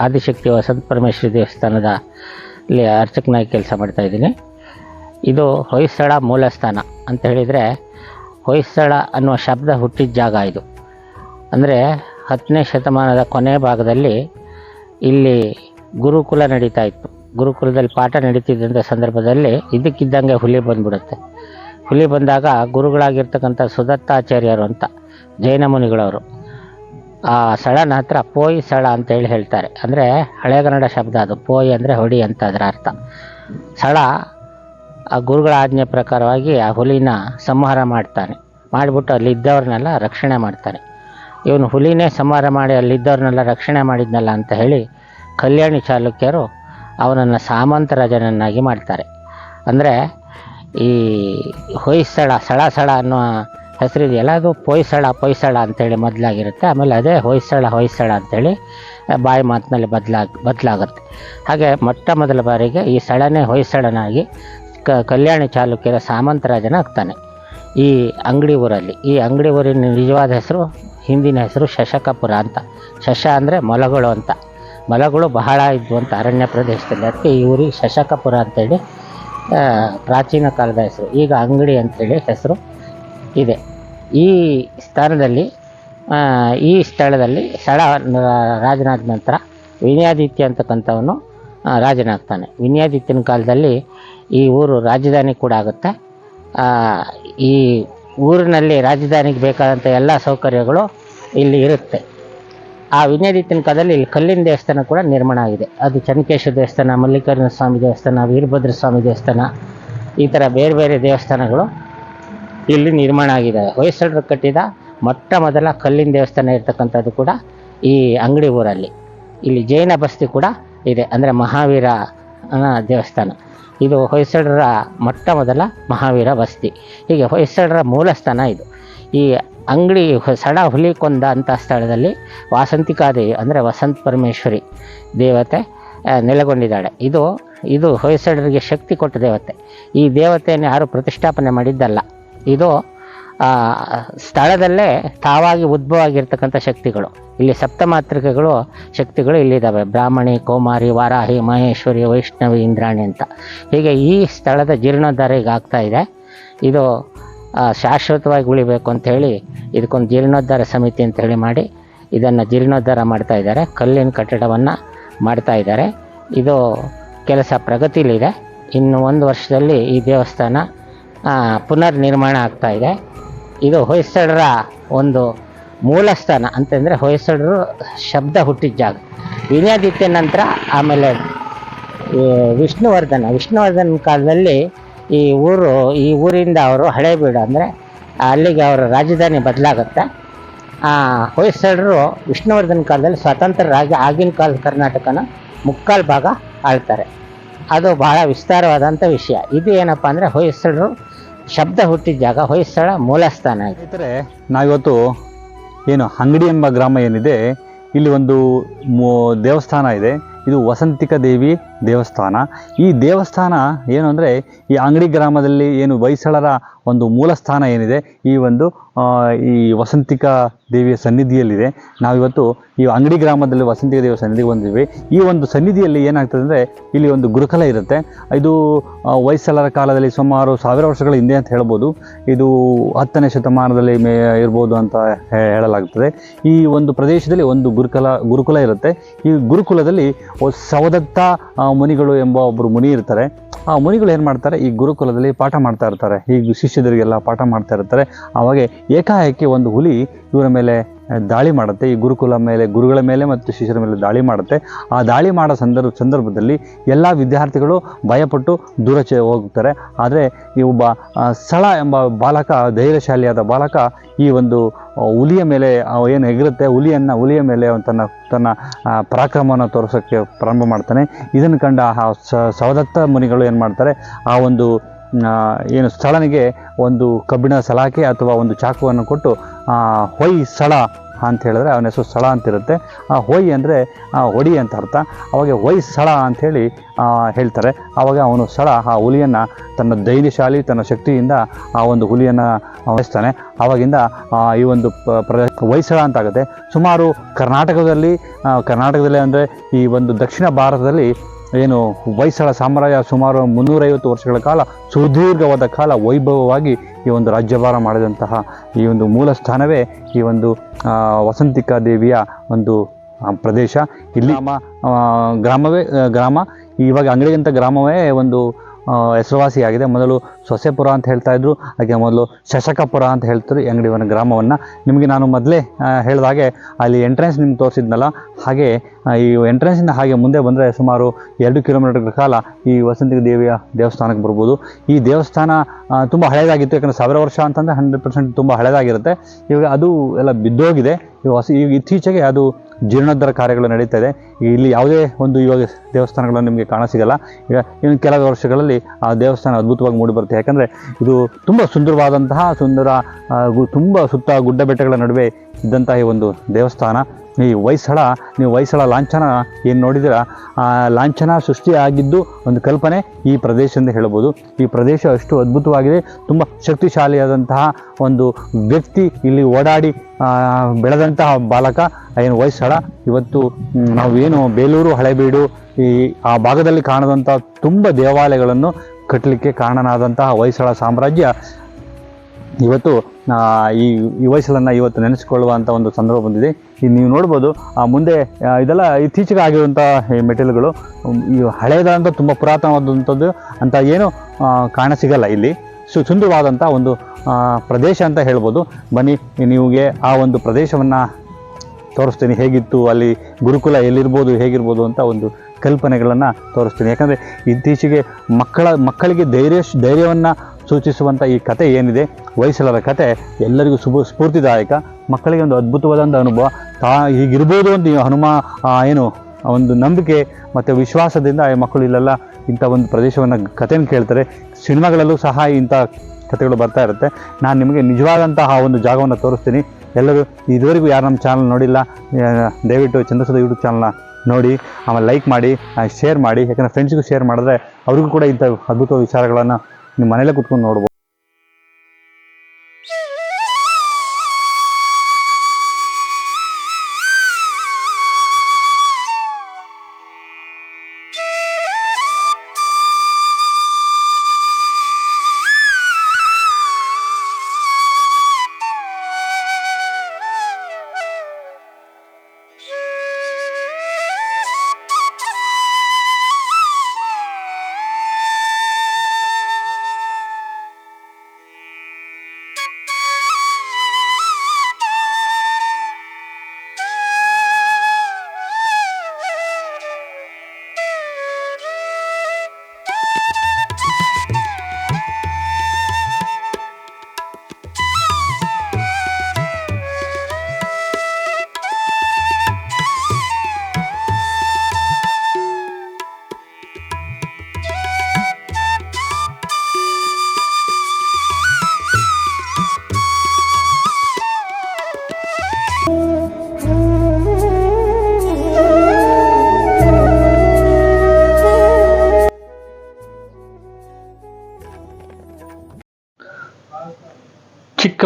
ಆದಿಶಕ್ತಿ ವಸಂತ ಪರಮೇಶ್ವರಿ ದೇವಸ್ಥಾನದ ಇಲ್ಲಿ ಅರ್ಚಕನಾಗಿ ಕೆಲಸ ಮಾಡ್ತಾ ಇದ್ದೀನಿ. ಇದು ಹೊಯ್ಸಳ ಮೂಲಸ್ಥಾನ ಅಂತ ಹೇಳಿದರೆ ಹೊಯ್ಸಳ ಅನ್ನುವ ಶಬ್ದ ಹುಟ್ಟಿದ ಜಾಗ ಇದು. ಅಂದರೆ ಹತ್ತನೇ ಶತಮಾನದ ಕೊನೆ ಭಾಗದಲ್ಲಿ ಇಲ್ಲಿ ಗುರುಕುಲ ನಡೀತಾ ಇತ್ತು. ಗುರುಕುಲದಲ್ಲಿ ಪಾಠ ನಡೀತಿದ್ದಂಥ ಸಂದರ್ಭದಲ್ಲಿ ಇದಕ್ಕಿದ್ದಂಗೆ ಹುಲಿ ಬಂದ್ಬಿಡುತ್ತೆ. ಹುಲಿ ಬಂದಾಗ ಗುರುಗಳಾಗಿರ್ತಕ್ಕಂಥ ಸುದತ್ತಾಚಾರ್ಯರು ಅಂತ ಜೈನ ಮುನಿಗಳವರು ಆ ಸಳನ ಹತ್ರ ಪೋಯಿ ಸಳ ಅಂತೇಳಿ ಹೇಳ್ತಾರೆ. ಅಂದರೆ ಹಳೆಗನ್ನಡ ಶಬ್ದ ಅದು. ಪೋಯಿ ಅಂದರೆ ಹೊಡಿ ಅಂತ ಅದರ ಅರ್ಥ. ಸಳ ಆ ಗುರುಗಳ ಆಜ್ಞೆ ಪ್ರಕಾರವಾಗಿ ಆ ಹುಲಿನ ಸಂಹಾರ ಮಾಡ್ತಾನೆ. ಮಾಡಿಬಿಟ್ಟು ಅಲ್ಲಿದ್ದವ್ರನ್ನೆಲ್ಲ ರಕ್ಷಣೆ ಮಾಡ್ತಾನೆ. ಇವನು ಹುಲಿನೇ ಸಂಹಾರ ಮಾಡಿ ಅಲ್ಲಿದ್ದವ್ರನ್ನೆಲ್ಲ ರಕ್ಷಣೆ ಮಾಡಿದ್ನಲ್ಲ ಅಂತ ಹೇಳಿ ಕಲ್ಯಾಣಿ ಚಾಲುಕ್ಯರು ಅವನನ್ನು ಸಾಮಂತ ರಾಜನನ್ನಾಗಿ ಮಾಡ್ತಾರೆ. ಅಂದರೆ ಈ ಹೊಯ್ಸಳ ಸಳ ಸಳ ಅನ್ನೋ ಹೆಸರಿದೆಯಲ್ಲ ಅದು ಪೊಯ್ಸಳ ಪೊಯ್ಸಳ ಅಂತೇಳಿ ಮೊದಲಾಗಿರುತ್ತೆ. ಆಮೇಲೆ ಅದೇ ಹೊಯ್ಸಳ ಹೊಯ್ಸಳ ಅಂತೇಳಿ ಬಾಯಿ ಮಾತಿನಲ್ಲಿ ಬದಲಾಗ ಬದಲಾಗುತ್ತೆ. ಹಾಗೆ ಮೊಟ್ಟ ಮೊದಲ ಬಾರಿಗೆ ಈ ಸಳನೇ ಹೊಯ್ಸಳನಾಗಿ ಕ, ಕಲ್ಯಾಣಿ ಚಾಲುಕ್ಯರ ಸಾಮಂತರಾಜನಾಗ್ತಾನೆ ಈ ಅಂಗಡಿ ಊರಲ್ಲಿ. ಈ ಅಂಗಡಿ ಊರಿನ ನಿಜವಾದ ಹೆಸರು, ಹಿಂದಿನ ಹೆಸರು ಶಶಕಪುರ ಅಂತ. ಶಶ ಅಂದರೆ ಮೊಲಗಳು ಅಂತ. ಮೊಲಗಳು ಬಹಳ ಇದ್ವು ಅಂತ ಅರಣ್ಯ ಪ್ರದೇಶದಲ್ಲಿ. ಅದಕ್ಕೆ ಈ ಊರಿಗೆ ಶಶಕಪುರ ಅಂತೇಳಿ ಪ್ರಾಚೀನ ಕಾಲದ ಹೆಸರು. ಈಗ ಅಂಗಡಿ ಅಂತೇಳಿ ಹೆಸರು ಇದೆ. ಈ ಸ್ಥಾನದಲ್ಲಿ ಈ ಸ್ಥಳದಲ್ಲಿ ಸ್ಥಳ ರಾಜನಾದ ನಂತರ ವಿನಯಾದಿತ್ಯ ಅಂತಕ್ಕಂಥವನು ರಾಜನಾಗ್ತಾನೆ. ವಿನಯಾದಿತ್ಯನ ಕಾಲದಲ್ಲಿ ಈ ಊರು ರಾಜಧಾನಿ ಕೂಡ ಆಗುತ್ತೆ. ಈ ಊರಿನಲ್ಲಿ ರಾಜಧಾನಿಗೆ ಬೇಕಾದಂಥ ಎಲ್ಲ ಸೌಕರ್ಯಗಳು ಇಲ್ಲಿ ಇರುತ್ತೆ. ಆ ವಿನಯಾದಿತ್ಯನ ಕಾಲದಲ್ಲಿ ಇಲ್ಲಿ ಕಲ್ಲಿನ ದೇವಸ್ಥಾನ ಕೂಡ ನಿರ್ಮಾಣ ಆಗಿದೆ. ಅದು ಚನ್ನಕೇಶ್ವರ ದೇವಸ್ಥಾನ, ಮಲ್ಲಿಕಾರ್ಜುನ ಸ್ವಾಮಿ ದೇವಸ್ಥಾನ ವೀರಭದ್ರ ಸ್ವಾಮಿ ದೇವಸ್ಥಾನ, ಈ ಥರ ಬೇರೆ ಬೇರೆ ದೇವಸ್ಥಾನಗಳು ಇಲ್ಲಿ ನಿರ್ಮಾಣ ಆಗಿದೆ. ಹೊಯ್ಸಳರು ಕಟ್ಟಿದ ಮೊಟ್ಟ ಮೊದಲ ಕಲ್ಲಿನ ದೇವಸ್ಥಾನ ಇರ್ತಕ್ಕಂಥದ್ದು ಕೂಡ ಈ ಅಂಗಡಿ ಊರಲ್ಲಿ. ಇಲ್ಲಿ ಜೈನ ಬಸ್ತಿ ಕೂಡ ಇದೆ. ಅಂದರೆ ಮಹಾವೀರ ದೇವಸ್ಥಾನ. ಇದು ಹೊಯ್ಸಳರ ಮೊಟ್ಟ ಮೊದಲ ಮಹಾವೀರ ಬಸ್ತಿ. ಹೀಗೆ ಹೊಯ್ಸಳರ ಮೂಲ ಸ್ಥಾನ ಇದು. ಈ ಅಂಗಡಿ ಸಡ ಹುಲಿಕೊಂದ ಅಂತ ಸ್ಥಳದಲ್ಲಿ ವಾಸಂತಿಕಾದೇವಿ ಅಂದರೆ ವಸಂತ ಪರಮೇಶ್ವರಿ ದೇವತೆ ನೆಲೆಗೊಂಡಿದ್ದಾಳೆ. ಇದು ಇದು ಹೊಯ್ಸಳರಿಗೆ ಶಕ್ತಿ ಕೊಟ್ಟ ದೇವತೆ. ಈ ದೇವತೆಯನ್ನು ಯಾರು ಪ್ರತಿಷ್ಠಾಪನೆ ಮಾಡಿದ್ದಲ್ಲ. ಇದು ಸ್ಥಳದಲ್ಲೇ ತಾವಾಗಿ ಉದ್ಭವ ಆಗಿರ್ತಕ್ಕಂಥ ಶಕ್ತಿಗಳು. ಇಲ್ಲಿ ಸಪ್ತಮಾತೃಕೆಗಳು ಶಕ್ತಿಗಳು ಇಲ್ಲಿದ್ದಾವೆ. ಬ್ರಾಹ್ಮಣಿ, ಕೋಮಾರಿ, ವಾರಾಹಿ, ಮಹೇಶ್ವರಿ, ವೈಷ್ಣವಿ, ಇಂದ್ರಾಣಿ ಅಂತ. ಹೀಗೆ ಈ ಸ್ಥಳದ ಜೀರ್ಣೋದ್ಧಾರ ಈಗ ಆಗ್ತಾ ಇದೆ. ಇದು ಶಾಶ್ವತವಾಗಿ ಉಳಿಬೇಕು ಅಂತ ಹೇಳಿ ಇದಕ್ಕೊಂದು ಜೀರ್ಣೋದ್ಧಾರ ಸಮಿತಿ ಅಂತ ಹೇಳಿ ಮಾಡಿ ಇದನ್ನು ಜೀರ್ಣೋದ್ಧಾರ ಮಾಡ್ತಾ ಇದ್ದಾರೆ. ಕಲ್ಲಿನ ಕಟ್ಟಡವನ್ನು ಮಾಡ್ತಾ ಇದ್ದಾರೆ. ಇದು ಕೆಲಸ ಪ್ರಗತಿಲಿದೆ ಇನ್ನು ಒಂದು ವರ್ಷದಲ್ಲಿ ಈ ದೇವಸ್ಥಾನ ಪುನರ್ ನಿರ್ಮಾಣ ಆಗ್ತಾ ಇದೆ. ಇದು ಹೊಯ್ಸಳರ ಒಂದು ಮೂಲಸ್ಥಾನ ಅಂತಂದರೆ ಹೊಯ್ಸಳರು ಶಬ್ದ ಹುಟ್ಟಿದ ಜಾಗ. ವಿನಯಾದಿತ್ಯ ನಂತರ ಆಮೇಲೆ ವಿಷ್ಣುವರ್ಧನ ವಿಷ್ಣುವರ್ಧನ ಕಾಲದಲ್ಲಿ ಈ ಊರು, ಈ ಊರಿಂದ ಅವರು ಹಳೇಬೀಡು ಅಂದರೆ ಅಲ್ಲಿಗೆ ಅವರ ರಾಜಧಾನಿ ಬದಲಾಗುತ್ತೆ. ಹೊಯ್ಸಳರು ವಿಷ್ಣುವರ್ಧನ ಕಾಲದಲ್ಲಿ ರಾಜ್ಯ ಆಗಿನ ಕಾಲದ ಕರ್ನಾಟಕನ ಮುಕ್ಕಾಲು ಭಾಗ ಆಳ್ತಾರೆ. ಅದು ಬಹಳ ವಿಸ್ತಾರವಾದಂಥ ವಿಷಯ. ಇದು ಏನಪ್ಪ ಅಂದರೆ ಹೊಯ್ಸಳರು ಶಬ್ದ ಹುಟ್ಟಿದ ಜಾಗ ಹೊಯ್ಸಳ ಮೂಲಸ್ಥಾನ ಸ್ನೇಹಿತರೆ, ನಾವಿವತ್ತು ಏನು ಅಂಗಡಿ ಎಂಬ ಗ್ರಾಮ ಏನಿದೆ, ಇಲ್ಲಿ ಒಂದು ದೇವಸ್ಥಾನ ಇದೆ. ಇದು ವಸಂತಿಕ ದೇವಿ ದೇವಸ್ಥಾನ. ಈ ದೇವಸ್ಥಾನ ಏನು ಅಂದರೆ, ಈ ಅಂಗಡಿ ಗ್ರಾಮದಲ್ಲಿ ಏನು ಹೊಯ್ಸಳರ ಒಂದು ಮೂಲ ಸ್ಥಾನ ಏನಿದೆ, ಈ ಒಂದು ಈ ವಸಂತಿಕ ದೇವಿಯ ಸನ್ನಿಧಿಯಲ್ಲಿದೆ. ನಾವಿವತ್ತು ಈ ಅಂಗಡಿ ಗ್ರಾಮದಲ್ಲಿ ವಸಂತಿಕ ದೇವಿಯ ಸನ್ನಿಧಿಗೆ ಬಂದಿದ್ವಿ. ಈ ಒಂದು ಸನ್ನಿಧಿಯಲ್ಲಿ ಏನಾಗ್ತದೆ ಅಂದರೆ ಇಲ್ಲಿ ಒಂದು ಗುರುಕಲ ಇರುತ್ತೆ. ಇದು ವಯಸ್ಸಲರ ಕಾಲದಲ್ಲಿ ಸುಮಾರು ಸಾವಿರ ವರ್ಷಗಳ ಹಿಂದೆ ಅಂತ ಹೇಳ್ಬೋದು. ಇದು ಹತ್ತನೇ ಶತಮಾನದಲ್ಲಿ ಮೇ, ಇರ್ಬೋದು ಅಂತ ಹೇಳಲಾಗ್ತದೆ. ಈ ಒಂದು ಪ್ರದೇಶದಲ್ಲಿ ಒಂದು ಗುರುಕಲ, ಗುರುಕುಲ ಇರುತ್ತೆ. ಈ ಗುರುಕುಲದಲ್ಲಿ ಸವದತ್ತ ಮುನಿಗಳು ಎಂಬ ಒಬ್ಬರು ಮುನಿ ಇರ್ತಾರೆ ಆ ಮುನಿಗಳು ಏನು ಮಾಡ್ತಾರೆ? ಈ ಗುರುಕುಲದಲ್ಲಿ ಪಾಠ ಮಾಡ್ತಾ ಇರ್ತಾರೆ. ಈ ಶಿಷ್ಯರಿಗೆಲ್ಲ ಪಾಠ ಮಾಡ್ತಾ ಇರ್ತಾರೆ. ಅವಾಗೆ ಏಕಾಏಕಿ ಒಂದು ಹುಲಿ ಇವರ ಮೇಲೆ ದಾಳಿ ಮಾಡುತ್ತೆ. ಈ ಗುರುಕುಲ ಮೇಲೆ, ಗುರುಗಳ ಮೇಲೆ ಮತ್ತು ಶಿಷ್ಯರ ಮೇಲೆ ದಾಳಿ ಮಾಡುತ್ತೆ. ಆ ದಾಳಿ ಮಾಡೋ ಸಂದರ್ಭ, ಸಂದರ್ಭದಲ್ಲಿ ಎಲ್ಲ ವಿದ್ಯಾರ್ಥಿಗಳು ಭಯಪಟ್ಟು ದೂರ ಚೆ ಹೋಗ್ತಾರೆ. ಆದರೆ ಈ ಒಬ್ಬ ಸಳ ಎಂಬ ಬಾಲಕ, ಧೈರ್ಯಶಾಲಿಯಾದ ಬಾಲಕ ಈ ಒಂದು ಹುಲಿಯ ಮೇಲೆ ಏನು ಹೆಗಿರುತ್ತೆ ಹುಲಿಯನ್ನು, ಹುಲಿಯ ಮೇಲೆ ತನ್ನ ತನ್ನ ಪರಾಕ್ರಮವನ್ನು ತೋರಿಸೋಕ್ಕೆ ಪ್ರಾರಂಭ ಮಾಡ್ತಾನೆ. ಇದನ್ನು ಕಂಡ ಆ ಸವದತ್ತ ಮುನಿಗಳು ಏನು ಮಾಡ್ತಾರೆ, ಆ ಒಂದು ಏನು ಸ್ಥಳನಿಗೆ ಒಂದು ಕಬ್ಬಿಣ ಸಲಾಕೆ ಅಥವಾ ಒಂದು ಚಾಕುವನ್ನು ಕೊಟ್ಟು ಹೊಯ್ ಸ್ಥಳ ಅಂತ ಹೇಳಿದ್ರೆ ಅವನ ಹೆಸರು ಸ್ಥಳ ಅಂತಿರುತ್ತೆ. ಆ, ಹೊಯ್ ಅಂದರೆ ಹೊಡಿ ಅಂತ ಅರ್ಥ. ಅವಾಗ ಹೊಯ್ ಸ್ಥಳ ಅಂಥೇಳಿ ಹೇಳ್ತಾರೆ. ಆವಾಗ ಅವನು ಸ್ಥಳ, ಆ ಹುಲಿಯನ್ನು ತನ್ನ ಧೈರ್ಯಶಾಲಿ, ತನ್ನ ಶಕ್ತಿಯಿಂದ ಆ ಒಂದು ಹುಲಿಯನ್ನು ವಹಿಸ್ತಾನೆ. ಆವಾಗಿಂದ ಈ ಒಂದು ಪ್ರ ಹೊಯ್ಸಳ ಅಂತ ಆಗುತ್ತೆ ಸುಮಾರು ಕರ್ನಾಟಕದಲ್ಲಿ ಕರ್ನಾಟಕದಲ್ಲಿ ಅಂದರೆ ಈ ಒಂದು ದಕ್ಷಿಣ ಭಾರತದಲ್ಲಿ ಏನು ಹೊಯ್ಸಳ ಸಾಮ್ರಾಜ್ಯ ಸುಮಾರು ಮುನ್ನೂರೈವತ್ತು ವರ್ಷಗಳ ಕಾಲ ಸುದೀರ್ಘವಾದ ಕಾಲ ವೈಭವವಾಗಿ ಈ ಒಂದು ರಾಜ್ಯಭಾರ ಮಾಡಿದಂತಹ ಈ ಒಂದು ಮೂಲ ಸ್ಥಾನವೇ ಈ ಒಂದು ವಸಂತಿಕಾ ದೇವಿಯ ಒಂದು ಪ್ರದೇಶ. ಇಲ್ಲಿ ಗ್ರಾಮವೇ, ಗ್ರಾಮ. ಇವಾಗ ಅಂಗಡಿಗಿಂತ ಗ್ರಾಮವೇ ಒಂದು ಹೆಸರುವಾಸಿಯಾಗಿದೆ. ಮೊದಲು ಸೊಸೆಪುರ ಅಂತ ಹೇಳ್ತಾ ಇದ್ರು, ಹಾಗೆ ಮೊದಲು ಶಶಕಪುರ ಅಂತ ಹೇಳ್ತಿದ್ರು ಅಂಗಡಿ ಅಂಗಡಿವನ ಗ್ರಾಮವನ್ನು. ನಿಮಗೆ ನಾನು ಮೊದಲೇ ಹೇಳಿದ ಹಾಗೆ ಅಲ್ಲಿ ಎಂಟ್ರೆನ್ಸ್ ನಿಮ್ಗೆ ತೋರಿಸಿದ್ನಲ್ಲ, ಹಾಗೆ ಈ ಎಂಟ್ರೆನ್ಸಿಂದ ಹಾಗೆ ಮುಂದೆ ಬಂದರೆ ಸುಮಾರು ಎರಡು ಕಿಲೋಮೀಟರ್ ಕಾಲ ಈ ವಸಂತ ದೇವಿಯ ದೇವಸ್ಥಾನಕ್ಕೆ ಬರ್ಬೋದು. ಈ ದೇವಸ್ಥಾನ ತುಂಬ ಹಳೆಯದಾಗಿತ್ತು ಯಾಕಂದರೆ ಸಾವಿರ ವರ್ಷ ಅಂತಂದರೆ ಹಂಡ್ರೆಡ್ ಪರ್ಸೆಂಟ್ ತುಂಬ ಹಳೆಯದಾಗಿರುತ್ತೆ ಇವಾಗ ಅದು ಎಲ್ಲ ಬಿದ್ದೋಗಿದೆ. ಈಗ ಇತ್ತೀಚೆಗೆ ಅದು ಜೀರ್ಣೋದ್ಧಾರ ಕಾರ್ಯಗಳು ನಡೀತಾ ಇದೆ. ಇಲ್ಲಿ ಯಾವುದೇ ಒಂದು ಇವಾಗ ದೇವಸ್ಥಾನಗಳನ್ನು ನಿಮಗೆ ಕಾಣಸಿಗಲ್ಲ. ಈಗ ಇನ್ನು ಕೆಲವು ವರ್ಷಗಳಲ್ಲಿ ಆ ದೇವಸ್ಥಾನ ಅದ್ಭುತವಾಗಿ ಮೂಡಿಬರುತ್ತೆ ಯಾಕಂದರೆ ಇದು ತುಂಬ ಸುಂದರವಾದಂತಹ ಸುಂದರ ತುಂಬ ಸುತ್ತ ಗುಡ್ಡ ಬೆಟ್ಟಗಳ ನಡುವೆ ಇದ್ದಂತಹ ಈ ಒಂದು ದೇವಸ್ಥಾನ. ಈ ಹೊಯ್ಸಳ ನೀವು ಹೊಯ್ಸಳ ಲಾಂಛನ ಏನು ನೋಡಿದಿರ ಆ, ಲಾಂಛನ ಸೃಷ್ಟಿಯಾಗಿದ್ದು ಒಂದು ಕಲ್ಪನೆ ಈ ಪ್ರದೇಶ ಎಂದು ಹೇಳ್ಬೋದು. ಈ ಪ್ರದೇಶ ಅಷ್ಟು ಅದ್ಭುತವಾಗಿದೆ. ತುಂಬ ಶಕ್ತಿಶಾಲಿಯಾದಂತಹ ಒಂದು ವ್ಯಕ್ತಿ ಇಲ್ಲಿ ಓಡಾಡಿ ಬೆಳೆದಂತಹ ಬಾಲಕ, ಏನು ಹೊಯ್ಸಳ ಇವತ್ತು ನಾವೇನು ಬೇಲೂರು, ಹಳೆಬೀಡು, ಈ, ಆ ಭಾಗದಲ್ಲಿ ಕಾಣದಂಥ ತುಂಬ ದೇವಾಲಯಗಳನ್ನು ಕಟ್ಟಲಿಕ್ಕೆ ಕಾರಣನಾದಂತಹ ಹೊಯ್ಸಳ ಸಾಮ್ರಾಜ್ಯ ಇವತ್ತು ಈ ವಯಸ್ಸನ್ನು ಇವತ್ತು ನೆನೆಸ್ಕೊಳ್ಳುವಂಥ ಒಂದು ಸಂದರ್ಭ ಬಂದಿದೆ. ಈ ನೀವು ನೋಡ್ಬೋದು ಮುಂದೆ ಇದೆಲ್ಲ ಇತ್ತೀಚೆಗೆ ಆಗಿರುವಂಥ ಮೆಟೀರಿಯಲ್ಗಳು ಈ ಹಳೆಯದಾದಂಥ ತುಂಬ ಪುರಾತನವಾದಂಥದ್ದು ಅಂತ ಏನು ಕಾಣ ಸಿಗಲ್ಲ ಇಲ್ಲಿ. ಸು ಸುಂದರವಾದಂಥ ಒಂದು ಪ್ರದೇಶ ಅಂತ ಹೇಳ್ಬೋದು. ಬನ್ನಿ, ನಿಮಗೆ ಆ ಒಂದು ಪ್ರದೇಶವನ್ನು ತೋರಿಸ್ತೀನಿ, ಹೇಗಿತ್ತು, ಅಲ್ಲಿ ಗುರುಕುಲ ಎಲ್ಲಿರ್ಬೋದು, ಹೇಗಿರ್ಬೋದು ಅಂತ ಒಂದು ಕಲ್ಪನೆಗಳನ್ನು ತೋರಿಸ್ತೀನಿ. ಯಾಕಂದರೆ ಇತ್ತೀಚೆಗೆ ಮಕ್ಕಳ, ಮಕ್ಕಳಿಗೆ ಧೈರ್ಯ, ಧೈರ್ಯವನ್ನು ಸೂಚಿಸುವಂಥ ಈ ಕತೆ ಏನಿದೆ? ಹೊಯ್ಸಳರ ಕತೆ. ಎಲ್ಲರಿಗೂ ಶುಭ ಸ್ಫೂರ್ತಿದಾಯಕ. ಮಕ್ಕಳಿಗೆ ಒಂದು ಅದ್ಭುತವಾದಂಥ ಅನುಭವ. ತಾ ಹೀಗಿರ್ಬೋದು ಒಂದು ಹನುಮ ಏನು ಒಂದು ನಂಬಿಕೆ ಮತ್ತು ವಿಶ್ವಾಸದಿಂದ ಈ ಮಕ್ಕಳು ಇಲ್ಲೆಲ್ಲ ಇಂಥ ಒಂದು ಪ್ರದೇಶವನ್ನು ಕಥೆಯನ್ನು ಕೇಳ್ತಾರೆ. ಸಿನಿಮಾಗಳಲ್ಲೂ ಸಹ ಇಂಥ ಕಥೆಗಳು ಬರ್ತಾ ಇರುತ್ತೆ. ನಾನು ನಿಮಗೆ ನಿಜವಾದಂತಹ ಒಂದು ಜಾಗವನ್ನು ತೋರಿಸ್ತೀನಿ. ಎಲ್ಲರೂ ಇದುವರೆಗೂ ಯಾರು ನಮ್ಮ ಚಾನಲ್ ನೋಡಿಲ್ಲ ಆ, ದಯವಿಟ್ಟು ಚಂದ್ರಸದ ಯೂಟ್ಯೂಬ್ ಚಾನಲ್ನ ನೋಡಿ. ಆಮೇಲೆ ಲೈಕ್ ಮಾಡಿ ಶೇರ್ ಮಾಡಿ. ಯಾಕಂದರೆ ಫ್ರೆಂಡ್ಸ್ಗೂ ಶೇರ್ ಮಾಡಿದ್ರೆ ಅವ್ರಿಗೂ ಕೂಡ ಇಂಥ ಅದ್ಭುತ ವಿಚಾರಗಳನ್ನು ನಿಮ್ಮ ಮನೇಲೆ ಕುತ್ಕೊಂಡು ನೋಡ್ಬೋದು.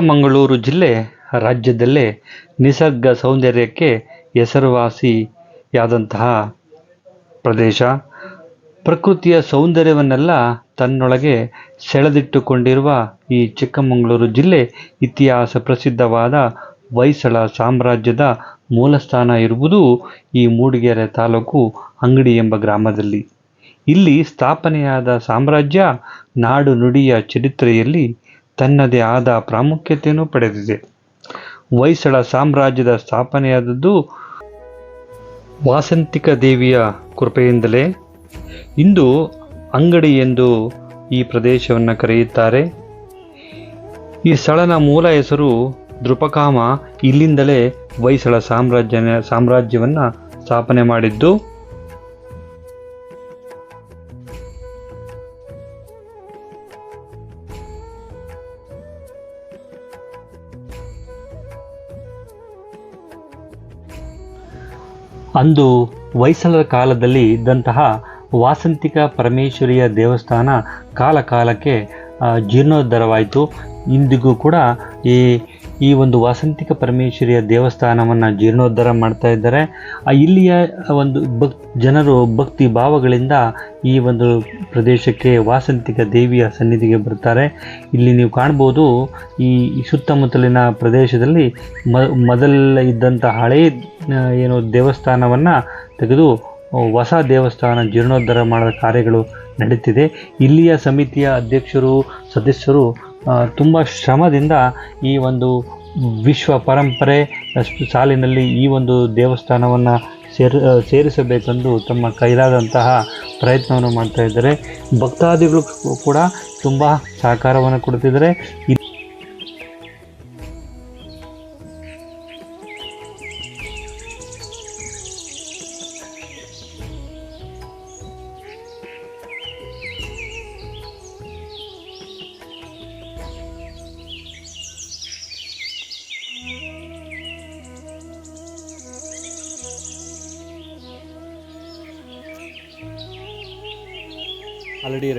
ಚಿಕ್ಕಮಗಳೂರು ಜಿಲ್ಲೆ ರಾಜ್ಯದಲ್ಲೇ ನಿಸರ್ಗ ಸೌಂದರ್ಯಕ್ಕೆ ಹೆಸರುವಾಸಿಯಾದಂತಹ ಪ್ರದೇಶ. ಪ್ರಕೃತಿಯ ಸೌಂದರ್ಯವನ್ನೆಲ್ಲ ತನ್ನೊಳಗೆ ಸೆಳೆದಿಟ್ಟುಕೊಂಡಿರುವ ಈ ಚಿಕ್ಕಮಗಳೂರು ಜಿಲ್ಲೆ ಇತಿಹಾಸ ಪ್ರಸಿದ್ಧವಾದ ಹೊಯ್ಸಳ ಸಾಮ್ರಾಜ್ಯದ ಮೂಲಸ್ಥಾನ ಇರುವುದು ಈ ಮೂಡಿಗೆರೆ ತಾಲೂಕು ಅಂಗಡಿ ಎಂಬ ಗ್ರಾಮದಲ್ಲಿ. ಇಲ್ಲಿ ಸ್ಥಾಪನೆಯಾದ ಸಾಮ್ರಾಜ್ಯ ನಾಡು ನುಡಿಯ ಚರಿತ್ರೆಯಲ್ಲಿ ತನ್ನದೇ ಆದ ಪ್ರಾಮುಖ್ಯತೆಯನ್ನು ಪಡೆದಿದೆ. ಹೊಯ್ಸಳ ಸಾಮ್ರಾಜ್ಯದ ಸ್ಥಾಪನೆಯಾದದ್ದು ವಾಸಂತಿಕ ದೇವಿಯ ಕೃಪೆಯಿಂದಲೇ. ಇಂದು ಅಂಗಡಿ ಎಂದು ಈ ಪ್ರದೇಶವನ್ನು ಕರೆಯುತ್ತಾರೆ. ಈ ಸ್ಥಳನ ಮೂಲ ಹೆಸರು ದೃಪಕಾಮ ಇಲ್ಲಿಂದಲೇ ಹೊಯ್ಸಳ ಸಾಮ್ರಾಜ್ಯ ಸಾಮ್ರಾಜ್ಯವನ್ನು ಸ್ಥಾಪನೆ ಮಾಡಿದ್ದು. ಅಂದು ಹೊಯ್ಸಳರ ಕಾಲದಲ್ಲಿ ಇದ್ದಂತಹ ವಾಸಂತಿಕ ಪರಮೇಶ್ವರಿಯ ದೇವಸ್ಥಾನ ಕಾಲಕಾಲಕ್ಕೆ ಜೀರ್ಣೋದ್ಧಾರವಾಯಿತು. ಇಂದಿಗೂ ಕೂಡ ಈ ಈ ಒಂದು ವಾಸಂತಿಕ ಪರಮೇಶ್ವರಿಯ ದೇವಸ್ಥಾನವನ್ನು ಜೀರ್ಣೋದ್ಧಾರ ಮಾಡ್ತಾ ಇದ್ದಾರೆ. ಇಲ್ಲಿಯ ಒಂದು ಭಕ್ ಜನರು ಭಕ್ತಿ ಭಾವಗಳಿಂದ ಈ ಒಂದು ಪ್ರದೇಶಕ್ಕೆ ವಾಸಂತಿಕ ದೇವಿಯ ಸನ್ನಿಧಿಗೆ ಬರ್ತಾರೆ. ಇಲ್ಲಿ ನೀವು ಕಾಣ್ಬೋದು ಈ ಸುತ್ತಮುತ್ತಲಿನ ಪ್ರದೇಶದಲ್ಲಿ ಮೊದಲ ಇದ್ದಂಥ ಹಳೇ ಆ, ಏನು ದೇವಸ್ಥಾನವನ್ನು ತೆಗೆದು ಹೊಸ ದೇವಸ್ಥಾನ ಜೀರ್ಣೋದ್ಧಾರ ಮಾಡಿದ ಕಾರ್ಯಗಳು ನಡೀತಿದೆ. ಇಲ್ಲಿಯ ಸಮಿತಿಯ ಅಧ್ಯಕ್ಷರು, ಸದಸ್ಯರು ತುಂಬ ಶ್ರಮದಿಂದ ಈ ಒಂದು ವಿಶ್ವ ಪರಂಪರೆ ಸಾಲಿನಲ್ಲಿ ಈ ಒಂದು ದೇವಸ್ಥಾನವನ್ನು ಸೇರ್ ಸೇರಿಸಬೇಕೆಂದು ತಮ್ಮ ಕೈಲಾದಂತಹ ಪ್ರಯತ್ನವನ್ನು ಮಾಡ್ತಾ ಇದ್ದಾರೆ. ಭಕ್ತಾದಿಗಳು ಕೂಡ ತುಂಬ ಸಹಕಾರವನ್ನು ಕೊಡ್ತಿದ್ದಾರೆ.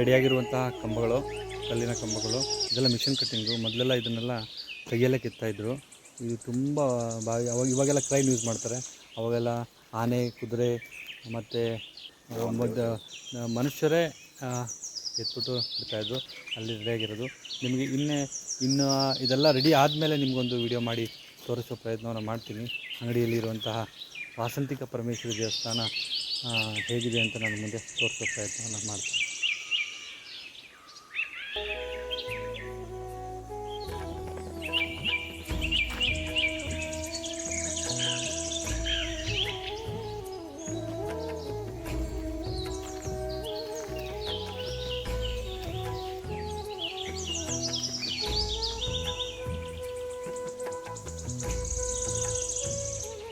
ರೆಡಿಯಾಗಿರುವಂತಹ ಕಂಬಗಳು, ಕಲ್ಲಿನ ಕಂಬಗಳು, ಇದೆಲ್ಲ ಮಿಷಿನ್ ಕಟ್ಟಿಂಗು, ಮೊದಲೆಲ್ಲ ಇದನ್ನೆಲ್ಲ ಕೈಯಲ್ಲೇ ಕೆತ್ತಾಯಿದ್ರು ಇದು ತುಂಬ ಬಾವಿ ಅವಾಗ ಇವಾಗೆಲ್ಲ ಕ್ರೈನ್ ಯೂಸ್ ಮಾಡ್ತಾರೆ. ಅವಾಗೆಲ್ಲ ಆನೆ, ಕುದುರೆ ಮತ್ತು ಮನುಷ್ಯರೇ ಎತ್ಬಿಟ್ಟು ಬಿಡ್ತಾಯಿದ್ರು ಅಲ್ಲಿ ರೆಡಿಯಾಗಿರೋದು ನಿಮಗೆ ಇನ್ನೇ, ಇನ್ನು ಇದೆಲ್ಲ ರೆಡಿ ಆದಮೇಲೆ ನಿಮಗೊಂದು ವಿಡಿಯೋ ಮಾಡಿ ತೋರಿಸೋ ಪ್ರಯತ್ನವನ್ನು ಮಾಡ್ತೀನಿ. ಅಂಗಡಿಯಲ್ಲಿರುವಂತಹ ವಾಸಂತಿಕ ಪರಮೇಶ್ವರಿ ದೇವಸ್ಥಾನ ಹೇಗಿದೆ ಅಂತ ನಾನು ಮುಂದೆ ತೋರಿಸೋ ಪ್ರಯತ್ನವನ್ನು ಮಾಡ್ತೀನಿ.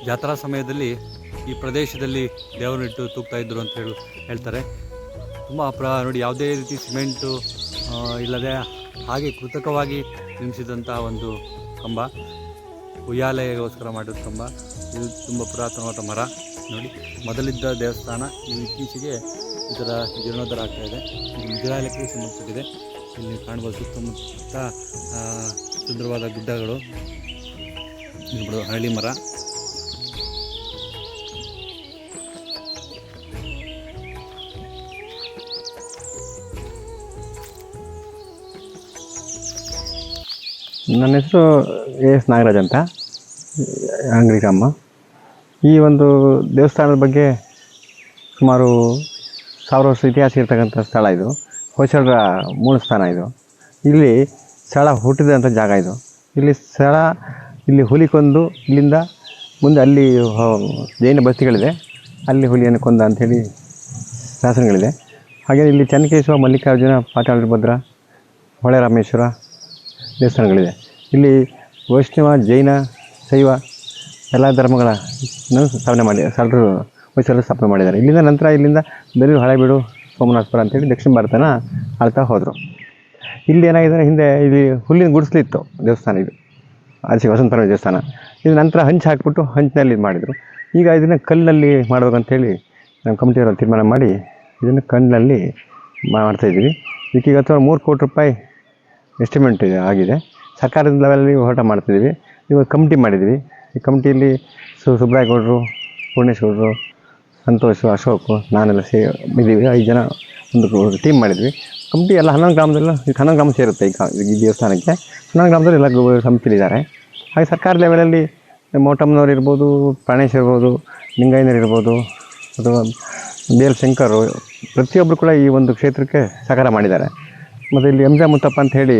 ಜಾತ್ರಾ ಸಮಯದಲ್ಲಿ ಈ ಪ್ರದೇಶದಲ್ಲಿ ದೇವರನ್ನಿಟ್ಟು ತೂಗ್ತಾ ಇದ್ದರು ಅಂತ ಹೇಳಿ, ಹೇಳ್ತಾರೆ. ತುಂಬ ಪ್ರ ನೋಡಿ, ಯಾವುದೇ ರೀತಿ ಸಿಮೆಂಟು ಇಲ್ಲದೆ ಹಾಗೆ ಕೃತಕವಾಗಿ ನಿರ್ಮಿಸಿದಂಥ ಒಂದು ಕಂಬ ಉಯ್ಯಾಲಯಗೋಸ್ಕರ ಮಾಡಿದ ಕಂಬ. ಇದು ತುಂಬ ಪುರಾತನವಾದ ಮರ. ನೋಡಿ, ಮೊದಲಿದ್ದ ದೇವಸ್ಥಾನ ಇದು ಇತ್ತೀಚೆಗೆ ಥರ ಜೀರ್ಣೋದ್ಧಾರ ಆಗ್ತಾ ಇದೆ. ಇದು ಮುಜರಾಯಲಕ್ಕೆ ಸಂಬಂಧಪಟ್ಟಿದೆ. ಇಲ್ಲಿ ಕಾಣಬಹುದು ಸುತ್ತಮುತ್ತ ಸುಂದರವಾದ ಗುಡ್ಡಗಳು. ಹಳ್ಳಿ ಮರ. ನನ್ನ ಹೆಸರು ಎಸ್ ನಾಗರಾಜ್ ಅಂತ, ಅಂಗಡಿ ಈ ಒಂದು ದೇವಸ್ಥಾನದ ಬಗ್ಗೆ ಸುಮಾರು ಸಾವಿರ ವರ್ಷ ಇತಿಹಾಸ ಇರ್ತಕ್ಕಂಥ ಸ್ಥಳ ಇದು. ಹೊಯ್ಸಳರ ಮೂಲ ಸ್ಥಾನ ಇದು. ಇಲ್ಲಿ ಸ್ಥಳ ಹುಟ್ಟಿದಂಥ ಜಾಗ ಇದು. ಇಲ್ಲಿ ಸ್ಥಳ, ಇಲ್ಲಿ ಹುಲಿ ಕೊಂದು ಇಲ್ಲಿಂದ ಮುಂದೆ ಅಲ್ಲಿ ಜೈನ ಬಸ್ತಿಗಳಿದೆ. ಅಲ್ಲಿ ಹುಲಿಯನ್ನು ಕೊಂದ ಅಂಥೇಳಿ ಶಾಸನಗಳಿದೆ. ಹಾಗೆ ಇಲ್ಲಿ ಚನ್ನಕೇಶ್ವರ ಮಲ್ಲಿಕಾರ್ಜುನ ಪಾತಾಳಭದ್ರ ಹೊಳೆ ರಾಮೇಶ್ವರ ದೇವಸ್ಥಾನಗಳಿದೆ ಇಲ್ಲಿ ವೈಷ್ಣವ, ಜೈನ, ಶೈವ ಎಲ್ಲ ಧರ್ಮಗಳ ಸ್ಥಾಪನೆ ಮಾಡಿ, ಸಾಲರು ಮೈಸೂರಲ್ಲಿ ಸ್ಥಾಪನೆ ಮಾಡಿದ್ದಾರೆ. ಇಲ್ಲಿಂದ ನಂತರ ಇಲ್ಲಿಂದ ಬೆಲ್ಲೂರು ಹಳೆಬೀಡು ಸೋಮನಾಥಪುರ ಅಂತೇಳಿ ದಕ್ಷಿಣ ಭಾರತನ ಆಳ್ತಾ ಹೋದರು. ಇಲ್ಲಿ ಏನಾಗಿದೆ ಹಿಂದೆ ಇಲ್ಲಿ ಹುಲ್ಲಿನ ಗುಡಿಸ್ಲಿತ್ತು ದೇವಸ್ಥಾನ ಇದು. ಆಚೆ ವಸಂತ ಪರಮೇಶ್ವರ ದೇವಸ್ಥಾನ. ಇದು ನಂತರ ಹಂಚು ಹಾಕಿಬಿಟ್ಟು ಹಂಚಿನಲ್ಲಿ ಇದು ಮಾಡಿದರು. ಈಗ ಇದನ್ನು ಕಲ್ಲಿನಲ್ಲಿ ಮಾಡಬೇಕಂತೇಳಿ ನಮ್ಮ ಕಮಿಟಿಯವರು ತೀರ್ಮಾನ ಮಾಡಿ ಇದನ್ನು ಕಲ್ಲಿನಲ್ಲಿ ಮಾಡ್ತಾಯಿದ್ದೀವಿ ಇದಕ್ಕೀಗ ಅಥವಾ ಮೂರು ಕೋಟಿ ರೂಪಾಯಿ ಎಸ್ಟಿಮೇಟ್ ಆಗಿದೆ. ಸರ್ಕಾರದ ಲೆವೆಲಲ್ಲಿ ಹೋರಾಟ ಮಾಡ್ತಿದ್ದೀವಿ. ಇವಾಗ ಕಮಿಟಿ ಮಾಡಿದ್ದೀವಿ. ಈ ಕಮಿಟಿಯಲ್ಲಿ ಸು ಸುಬ್ರಾಯಗೌಡರು ಗೌಡರು ಸಂತೋಷ್, ಅಶೋಕ್, ನಾನೆಲ್ಲ ಸೇ ಇದ್ದೀವಿ. ಐದು ಜನ ಒಂದು ಟೀಮ್ ಮಾಡಿದ್ವಿ ಕಮಿಟಿ ಎಲ್ಲ ಹನ್ನೊಂದು ಗ್ರಾಮದಲ್ಲ ಈಗ ಹನ್ನೊಂದು ಗ್ರಾಮ ಸೇರುತ್ತೆ ಈಗ ಈ ದೇವಸ್ಥಾನಕ್ಕೆ. ಹನ್ನೊಂದು ಗ್ರಾಮದಲ್ಲಿ ಎಲ್ಲ ಸಮಿತಿಲಿದ್ದಾರೆ ಹಾಗೆ ಸರ್ಕಾರ ಲೆವೆಲಲ್ಲಿ ಮೋಟಮ್ನವ್ರು ಇರ್ಬೋದು, ಪ್ರಾಣೇಶ್ ಇರ್ಬೋದು ಲಿಂಗಯ್ಯನರು ಇರ್ಬೋದು, ಅಥವಾ ಬಿ ಎಲ್ ಶಂಕರ್ ಪ್ರತಿಯೊಬ್ಬರು ಕೂಡ ಈ ಒಂದು ಕ್ಷೇತ್ರಕ್ಕೆ ಸಹಕಾರ ಮಾಡಿದ್ದಾರೆ. ಮತ್ತು ಇಲ್ಲಿ ಎಂ ಜೆ ಮುತ್ತಪ್ಪ ಅಂತ ಹೇಳಿ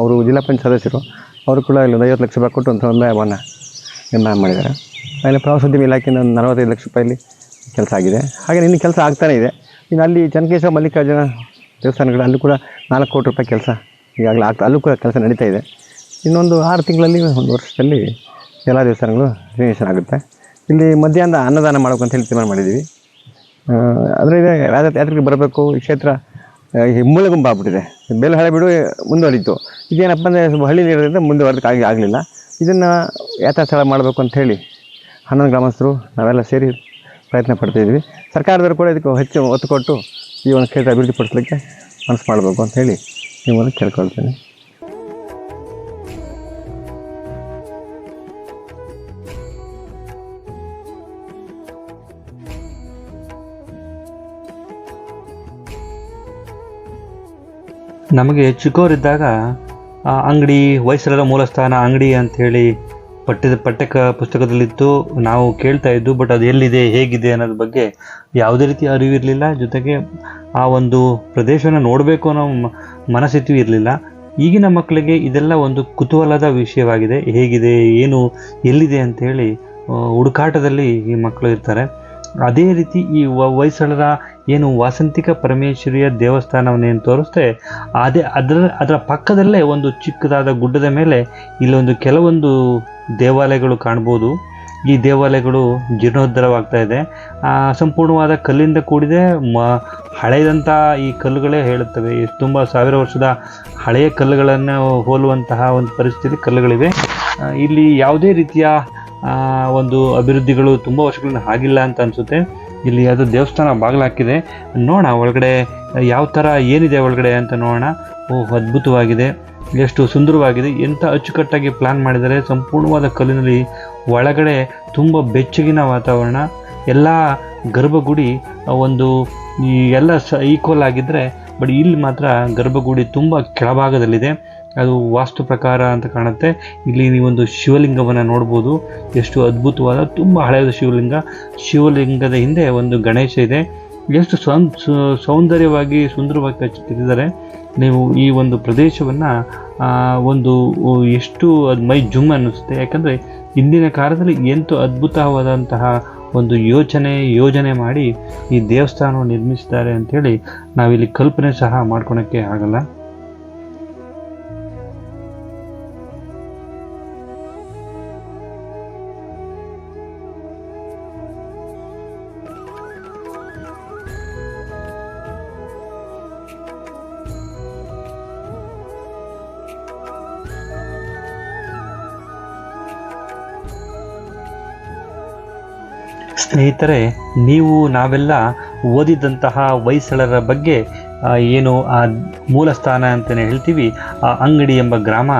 ಅವರು ಜಿಲ್ಲಾ ಪಂಚಾಯತ್ ಸದಸ್ಯರು, ಅವರು ಕೂಡ ಇಲ್ಲಿ ಒಂದು ಐವತ್ತು ಲಕ್ಷ ರೂಪಾಯಿ ಕೊಟ್ಟು ಒಂದು ಸಮುದಾಯವನ್ನು ನಿರ್ಮಾಣ ಮಾಡಿದ್ದಾರೆ. ಆಮೇಲೆ ಪ್ರವಾಸೋದ್ಯಮ ಇಲಾಖೆಯಿಂದ ಒಂದು ನಲವತ್ತೈದು ಲಕ್ಷ ರೂಪಾಯಲ್ಲಿ ಕೆಲಸ ಆಗಿದೆ. ಹಾಗೆ ಇನ್ನು ಕೆಲಸ ಆಗ್ತಾನೇ ಇದೆ. ಇನ್ನು ಅಲ್ಲಿ ಚನ್ನಕೇಶವ ಮಲ್ಲಿಕಾರ್ಜುನ ದೇವಸ್ಥಾನಗಳು, ಅಲ್ಲೂ ಕೂಡ ನಾಲ್ಕು ಕೋಟಿ ರೂಪಾಯಿ ಕೆಲಸ ಈಗಾಗಲೇ ಆಗ್ತಾ ಅಲ್ಲೂ ಕೂಡ ಕೆಲಸ ನಡೀತಾ ಇದೆ. ಇನ್ನೊಂದು ಆರು ತಿಂಗಳಲ್ಲಿ ಒಂದು ವರ್ಷದಲ್ಲಿ ಎಲ್ಲ ದೇವಸ್ಥಾನಗಳು ರಿನಿವೇಷನ್ ಆಗುತ್ತೆ. ಇಲ್ಲಿ ಮಧ್ಯಾಹ್ನ ಅನ್ನದಾನ ಮಾಡಬೇಕು ಅಂತ ಹೇಳಿ ತೀರ್ಮಾನ ಮಾಡಿದ್ದೀವಿ. ಆದರೆ ಯಾತ್ರೆಗೆ ಬರಬೇಕು, ಈ ಕ್ಷೇತ್ರ ಆಗ್ಬಿಟ್ಟಿದೆ. ಬೆಲ್ ಹಳೆ ಬಿಡು, ಮುಂದುವರಿತು. ಇದೇನಪ್ಪ ಅಂದರೆ ಸ್ವಲ್ಪ ಹಳ್ಳಿ ನೀರೋದ್ರಿಂದ ಮುಂದುವರೆದಕ್ಕೆ ಆಗಿ ಆಗಲಿಲ್ಲ. ಇದನ್ನು ಯಾತ್ರಾ ಸ್ಥಳ ಮಾಡಬೇಕು ಅಂತ ಹೇಳಿ ಹನ್ನೊಂದು ಗ್ರಾಮಸ್ಥರು ನಾವೆಲ್ಲ ಸೇರಿ ಪ್ರಯತ್ನ ಪಡ್ತಿದ್ವಿ ಸರ್ಕಾರದವರು ಕೂಡ ಇದಕ್ಕೆ ಹೆಚ್ಚು ಒತ್ತು ಕೊಟ್ಟು ಈ ಒಂದು ಕ್ಷೇತ್ರ ಅಭಿವೃದ್ಧಿ ಪಡಿಸಲಿಕ್ಕೆ ಮನಸ್ಸು ಮಾಡಬೇಕು ಅಂತ ಹೇಳಿ ನಿಮ್ಮನ್ನು ಕೇಳ್ಕೊಳ್ತೇನೆ. ನಮಗೆ ಚಿಕ್ಕವರಿದ್ದಾಗ ಅಂಗಡಿ ವಯಸ್ಸರ ಮೂಲಸ್ಥಾನ, ಅಂಗಡಿ ಅಂಥೇಳಿ ಪಠ್ಯದ ಪಠ್ಯಕ ಪುಸ್ತಕದಲ್ಲಿತ್ತು. ನಾವು ಕೇಳ್ತಾ ಇದ್ದು, ಬಟ್ ಅದು ಎಲ್ಲಿದೆ, ಹೇಗಿದೆ ಅನ್ನೋದ್ರ ಬಗ್ಗೆ ಯಾವುದೇ ರೀತಿ ಅರಿವಿರಲಿಲ್ಲ. ಜೊತೆಗೆ ಆ ಒಂದು ಪ್ರದೇಶವನ್ನು ನೋಡಬೇಕು ಅನ್ನೋ ಮನಸ್ಥಿತಿ ಇರಲಿಲ್ಲ. ಈಗಿನ ಮಕ್ಕಳಿಗೆ ಇದೆಲ್ಲ ಒಂದು ಕುತೂಹಲದ ವಿಷಯವಾಗಿದೆ. ಹೇಗಿದೆ, ಏನು, ಎಲ್ಲಿದೆ ಅಂತ ಹೇಳಿ ಹುಡುಕಾಟದಲ್ಲಿ ಈ ಮಕ್ಕಳು ಇರ್ತಾರೆ. ಅದೇ ರೀತಿ ಈ ವಯಸ್ಸಳರ ಏನು ವಾಸಂತಿಕ ಪರಮೇಶ್ವರಿಯ ದೇವಸ್ಥಾನವನ್ನೇನು ತೋರಿಸ್ತೆ ಅದೇ ಅದರ ಅದರ ಪಕ್ಕದಲ್ಲೇ ಒಂದು ಚಿಕ್ಕದಾದ ಗುಡ್ಡದ ಮೇಲೆ ಇಲ್ಲೊಂದು ಕೆಲವೊಂದು ದೇವಾಲಯಗಳು ಕಾಣ್ಬೋದು. ಈ ದೇವಾಲಯಗಳು ಜೀರ್ಣೋದ್ಧಾರವಾಗ್ತಾ ಇದೆ. ಸಂಪೂರ್ಣವಾದ ಕಲ್ಲಿಂದ ಕೂಡಿದೆ. ಮ ಹಳೆಯದಂಥ ಈ ಕಲ್ಲುಗಳೇ ಹೇಳುತ್ತವೆ. ತುಂಬ ಸಾವಿರ ವರ್ಷದ ಹಳೆಯ ಕಲ್ಲುಗಳನ್ನು ಹೋಲುವಂತಹ ಒಂದು ಪರಿಸ್ಥಿತಿ ಕಲ್ಲುಗಳಿವೆ. ಇಲ್ಲಿ ಯಾವುದೇ ರೀತಿಯ ಒಂದು ಅಭಿವೃದ್ಧಿಗಳು ತುಂಬ ವರ್ಷಗಳಿಂದ ಆಗಿಲ್ಲ ಅಂತ ಅನಿಸುತ್ತೆ. ಇಲ್ಲಿ ಅದು ದೇವಸ್ಥಾನ ಬಾಗಿಲು ಹಾಕಿದೆ. ನೋಡೋಣ ಒಳಗಡೆ, ಯಾವ ಥರ ಏನಿದೆ ಒಳಗಡೆ ಅಂತ ನೋಡೋಣ. ಓಹ್ ಅದ್ಭುತವಾಗಿದೆ. ಎಷ್ಟು ಸುಂದರವಾಗಿದೆ. ಎಂಥ ಅಚ್ಚುಕಟ್ಟಾಗಿ ಪ್ಲಾನ್ ಮಾಡಿದ್ದಾರೆ. ಸಂಪೂರ್ಣವಾದ ಕಲ್ಲಿನಲ್ಲಿ ಒಳಗಡೆ ತುಂಬ ಬೆಚ್ಚಗಿನ ವಾತಾವರಣ. ಎಲ್ಲ ಗರ್ಭಗುಡಿ ಒಂದು ಎಲ್ಲ ಸ ಈಕ್ವಲ್ ಆಗಿದ್ದರೆ ಬಟ್ ಇಲ್ಲಿ ಮಾತ್ರ ಗರ್ಭಗುಡಿ ತುಂಬ ಕೆಳಭಾಗದಲ್ಲಿದೆ. ಅದು ವಾಸ್ತು ಪ್ರಕಾರ ಅಂತ ಕಾಣುತ್ತೆ. ಇಲ್ಲಿ ನೀವೊಂದು ಶಿವಲಿಂಗವನ್ನು ನೋಡ್ಬೋದು. ಎಷ್ಟು ಅದ್ಭುತವಾದ, ತುಂಬ ಹಳೆಯದ ಶಿವಲಿಂಗ. ಶಿವಲಿಂಗದ ಹಿಂದೆ ಒಂದು ಗಣೇಶ ಇದೆ. ಎಷ್ಟು ಸೌಂದರ್ಯವಾಗಿ, ಸುಂದರವಾಗಿ ಕಚ್ಚಿಟ್ಟಿದ್ದಾರೆ ನೀವು ಈ ಒಂದು ಪ್ರದೇಶವನ್ನು ಒಂದು ಎಷ್ಟು ಅದು, ಮೈ ಜುಮ್ ಅನ್ನಿಸುತ್ತೆ. ಯಾಕಂದರೆ ಇಂದಿನ ಕಾಲದಲ್ಲಿ ಎಂತೂ ಅದ್ಭುತವಾದಂತಹ ಒಂದು ಯೋಚನೆ, ಯೋಜನೆ ಮಾಡಿ ಈ ದೇವಸ್ಥಾನವನ್ನು ನಿರ್ಮಿಸಿದ್ದಾರೆ ಅಂಥೇಳಿ ನಾವಿಲ್ಲಿ ಕಲ್ಪನೆ ಸಹ ಮಾಡ್ಕೊಳಕ್ಕೆ ಆಗಲ್ಲ. ಸ್ನೇಹಿತರೆ, ನೀವು ನಾವೆಲ್ಲ ಓದಿದಂತಹ ಹೊಯ್ಸಳರ ಬಗ್ಗೆ ಏನು, ಆ ಮೂಲ ಸ್ಥಾನ ಅಂತಲೇ ಹೇಳ್ತೀವಿ. ಆ ಅಂಗಡಿ ಎಂಬ ಗ್ರಾಮ,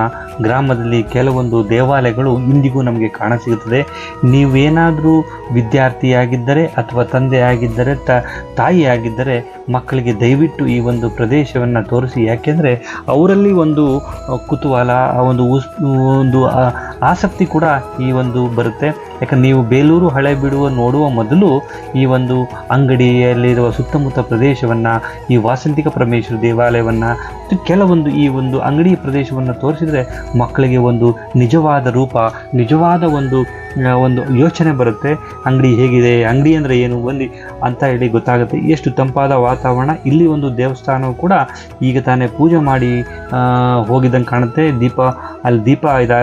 ಗ್ರಾಮದಲ್ಲಿ ಕೆಲವೊಂದು ದೇವಾಲಯಗಳು ಇಂದಿಗೂ ನಮಗೆ ಕಾಣಸಿಗುತ್ತದೆ. ನೀವೇನಾದರೂ ವಿದ್ಯಾರ್ಥಿಯಾಗಿದ್ದರೆ ಅಥವಾ ತಂದೆಯಾಗಿದ್ದರೆ, ತ, ತಾಯಿಯಾಗಿದ್ದರೆ ಮಕ್ಕಳಿಗೆ ದಯವಿಟ್ಟು ಈ ಒಂದು ಪ್ರದೇಶವನ್ನು ತೋರಿಸಿ. ಯಾಕೆಂದರೆ ಅವರಲ್ಲಿ ಒಂದು ಕುತೂಹಲ ಒಂದು ಉಸ್, ಒಂದು ಆಸಕ್ತಿ ಕೂಡ ಈ ಒಂದು ಬರುತ್ತೆ. ಯಾಕಂದ್ರೆ ನೀವು ಬೇಲೂರು ಹಳೆ ಬಿಡುವ ನೋಡುವ ಮೊದಲು ಈ ಒಂದು ಅಂಗಡಿಯಲ್ಲಿರುವ ಸುತ್ತಮುತ್ತ ಪ್ರದೇಶವನ್ನು, ಈ ವಾಸಂತಿಕ ಪರಮೇಶ್ವರ ದೇವಾಲಯವನ್ನು ಕೆಲವೊಂದು ಈ ಒಂದು ಅಂಗಡಿ ಪ್ರದೇಶವನ್ನು ತೋರಿಸಿದರೆ ಮಕ್ಕಳಿಗೆ ಒಂದು ನಿಜವಾದ ರೂಪ, ನಿಜವಾದ ಒಂದು ಒಂದು ಯೋಚನೆ ಬರುತ್ತೆ, ಅಂಗಡಿ ಹೇಗಿದೆ, ಅಂಗಡಿ ಅಂದರೆ ಏನು ಬಂದು ಅಂತ ಹೇಳಿ ಗೊತ್ತಾಗುತ್ತೆ. ಎಷ್ಟು ತಂಪಾದ ವಾತಾವರಣ, ಇಲ್ಲಿ ಒಂದು ದೇವಸ್ಥಾನವು ಕೂಡ ಈಗ ತಾನೇ ಪೂಜೆ ಮಾಡಿ ಹೋಗಿದ್ದಂಗೆ ಕಾಣುತ್ತೆ. ದೀಪ, ಅಲ್ಲಿ ದೀಪ ಇದ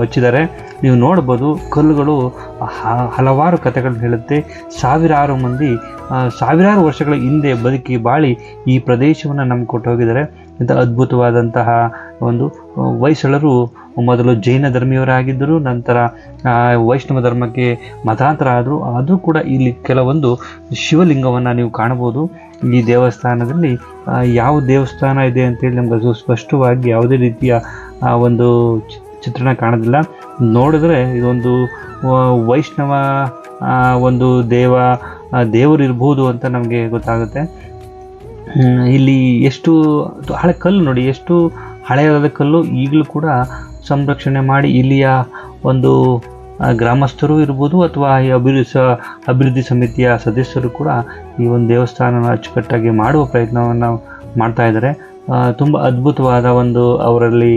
ಹಚ್ಚಿದ್ದಾರೆ. ನೀವು ನೋಡ್ಬೋದು, ಕಲ್ಲುಗಳು ಹಲವಾರು ಕಥೆಗಳನ್ನ ಹೇಳುತ್ತೆ. ಸಾವಿರಾರು ಮಂದಿ ಸಾವಿರಾರು ವರ್ಷಗಳ ಹಿಂದೆ ಬದುಕಿ ಬಾಳಿ ಈ ಪ್ರದೇಶವನ್ನು ನಮ್ಗೆ ಕೊಟ್ಟು ಹೋಗಿದ್ದಾರೆ. ಇಂಥ ಅದ್ಭುತವಾದಂತಹ ಒಂದು ಹೊಯ್ಸಳರು ಮೊದಲು ಜೈನ ಧರ್ಮೀಯವರಾಗಿದ್ದರು, ನಂತರ ವೈಷ್ಣವ ಧರ್ಮಕ್ಕೆ ಮತಾಂತರ ಆದರು ಆದರೂ ಕೂಡ ಇಲ್ಲಿ ಕೆಲವೊಂದು ಶಿವಲಿಂಗವನ್ನು ನೀವು ಕಾಣಬಹುದು. ಈ ದೇವಸ್ಥಾನದಲ್ಲಿ ಯಾವ ದೇವಸ್ಥಾನ ಇದೆ ಅಂತೇಳಿ ನಮ್ಗೆ ಅದು ಸ್ಪಷ್ಟವಾಗಿ ಯಾವುದೇ ರೀತಿಯ ಒಂದು ಚಿತ್ರಣ ಕಾಣೋದಿಲ್ಲ. ನೋಡಿದ್ರೆ ಇದೊಂದು ವೈಷ್ಣವ ಒಂದು ದೇವ ದೇವರು ಇರ್ಬೋದು ಅಂತ ನಮಗೆ ಗೊತ್ತಾಗುತ್ತೆ. ಇಲ್ಲಿ ಎಷ್ಟು, ಅದು ಹಳೆ ಕಲ್ಲು ನೋಡಿ, ಎಷ್ಟು ಹಳೆಯದಾದ ಕಲ್ಲು ಈಗಲೂ ಕೂಡ ಸಂರಕ್ಷಣೆ ಮಾಡಿ ಇಲ್ಲಿಯ ಒಂದು ಗ್ರಾಮಸ್ಥರು ಇರ್ಬೋದು ಅಥವಾ ಈ ಅಭಿವೃದ್ಧಿ ಅಭಿವೃದ್ಧಿ ಸಮಿತಿಯ ಸದಸ್ಯರು ಕೂಡ ಈ ಒಂದು ದೇವಸ್ಥಾನನ ಅಚ್ಚುಕಟ್ಟಾಗಿ ಮಾಡುವ ಪ್ರಯತ್ನವನ್ನು ಮಾಡ್ತಾ ಇದ್ದಾರೆ. ತುಂಬ ಅದ್ಭುತವಾದ ಒಂದು ಅವರಲ್ಲಿ